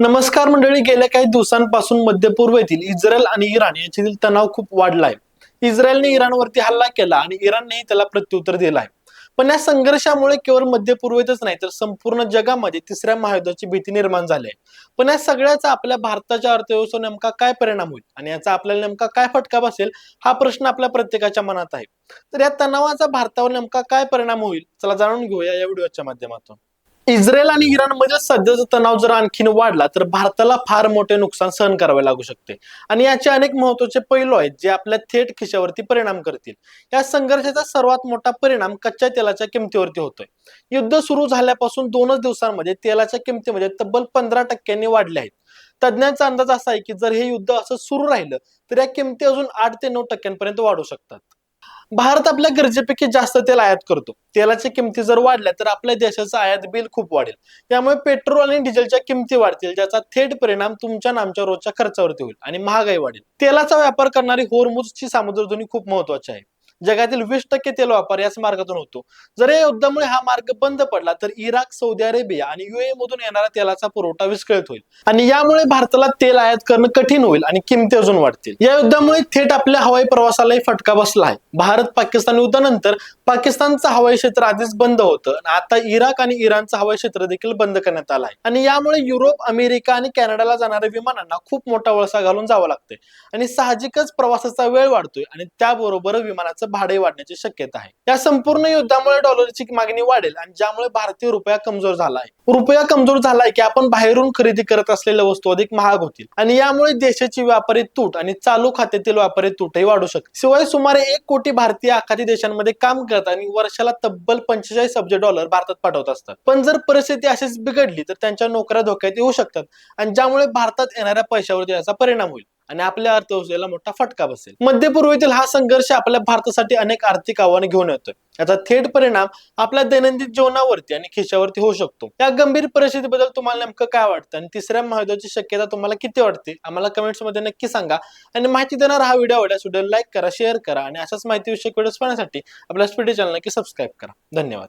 नमस्कार मंडळी गेल्या काही दिवसांपासून मध्य पूर्व येथील इस्रायल आणि इराण यांच्यातील तणाव खूप वाढलाय. इस्रायलने इराणवरती हल्ला केला आणि इराणनेही त्याला प्रत्युत्तर दिलं आहे पण या संघर्षामुळे केवळ मध्य पूर्वेतच नाही तर संपूर्ण जगामध्ये तिसऱ्या महायुद्धाची भीती निर्माण झाली आहे पण या सगळ्याचा आपल्या भारताच्या अर्थव्यवस्थेवर नेमका काय परिणाम होईल आणि याचा आपल्याला नेमका काय फटका बसेल हा प्रश्न आपल्या प्रत्येकाच्या मनात आहे. तर या तणावाचा भारतावर नेमका काय परिणाम होईल चला जाणून घेऊया या व्हिडिओच्या माध्यमातून. इस्रायल आणि इराणमध्ये सध्याचा तणाव जर आणखीन वाढला तर भारताला फार मोठे नुकसान सहन करावे लागू शकते. आणि याचे अनेक महत्त्वाचे पैलू आहेत जे आपल्या थेट खिशावरती परिणाम करतील. या संघर्षाचा सर्वात मोठा परिणाम कच्च्या तेलाच्या किमतीवरती होतोय. युद्ध सुरू झाल्यापासून दोनच दिवसांमध्ये तेलाच्या किमतीमध्ये तब्बल पंधरा टक्क्यांनी वाढले आहेत. तज्ज्ञांचा अंदाज असा आहे की जर हे युद्ध असं सुरू राहिलं तर या किमती अजून आठ ते नऊ टक्क्यांपर्यंत वाढू शकतात. भारत आपल्या गरजेपैकी जास्त तेल आयात करतो. तेलाच्या किमती जर वाढल्या तर आपल्या देशाचं आयात बिल खूप वाढेल. त्यामुळे पेट्रोल आणि डिझेलच्या किमती वाढतील ज्याचा थेट परिणाम तुमच्या आणि आमच्या रोजच्या खर्चावरती होईल आणि महागाई वाढेल. तेलाचा व्यापार करणारी होरमुजची सामुद्रधुनी खूप महत्वाची आहे. जगातील वीस टक्के तेल वापर याच मार्गातून होतो. जर या युद्धामुळे हा मार्ग बंद पडला तर इराक सौदी अरेबिया आणि युए मधून येणारा तेलाचा पुरवठा विस्कळीत होईल. आणि यामुळे भारताला तेल आयात करणं कठीण होईल आणि किमती अजून वाढतील. या युद्धामुळे थेट आपल्या हवाई प्रवासालाही फटका बसला आहे. भारत पाकिस्तान युद्धानंतर पाकिस्तानचं हवाई क्षेत्र आधीच बंद होतं आणि आता इराक आणि इराणचं हवाई क्षेत्र देखील बंद करण्यात आलं आहे. आणि यामुळे युरोप अमेरिका आणि कॅनडाला जाणाऱ्या विमानांना खूप मोठा वळसा घालून जावं लागतंय. आणि साहजिकच प्रवासाचा वेळ वाढतोय आणि त्याबरोबर विमानाचं भाडे वाढण्याची शक्यता आहे. या संपूर्ण युद्धामुळे डॉलरची मागणी वाढेल आणि ज्यामुळे भारतीय रुपया कमजोर झाला आहे रुपया कमजोर झालाय की आपण बाहेरून खरेदी करत असलेल्या वस्तू अधिक महाग होतील. आणि यामुळे देशाची व्यापारी तूट आणि चालू खात्यातील व्यापारी तूटही वाढू शकते शिवाय सुमारे एक कोटी भारतीय आखाती देशांमध्ये काम करतात आणि वर्षाला तब्बल पंचेचाळीस अब्ज डॉलर भारतात पाठवत असतात. पण जर परिस्थिती अशीच बिघडली तर त्यांच्या नोकऱ्या धोक्यात येऊ शकतात आणि ज्यामुळे भारतात येणाऱ्या पैशावरती याचा परिणाम होईल. आणि आपल्या अर्थव्यवस्थेला मोठा फटका बसेल. मध्य पूर्वेतील हा संघर्ष आपल्या भारतासाठी अनेक आर्थिक आव्हाने घेऊन येतोय. याचा थेट परिणाम आपल्या दैनंदिन जीवनावरती आणि खिशावरती होऊ शकतो. या गंभीर परिस्थितीबद्दल तुम्हाला नेमकं काय वाटतं? आणि तिसऱ्या महायुद्धाची शक्यता तुम्हाला किती वाटते? आम्हाला कमेंट्समध्ये नक्की सांगा. आणि माहिती देणारा हा व्हिडिओ आवडल्यास व्हिडिओ लाईक करा शेअर करा आणि अशाच माहितीविषयक व्हिडिओ पाहण्यासाठी आपल्या स्पीडी चॅनल नक्की सबस्क्राईब करा. धन्यवाद.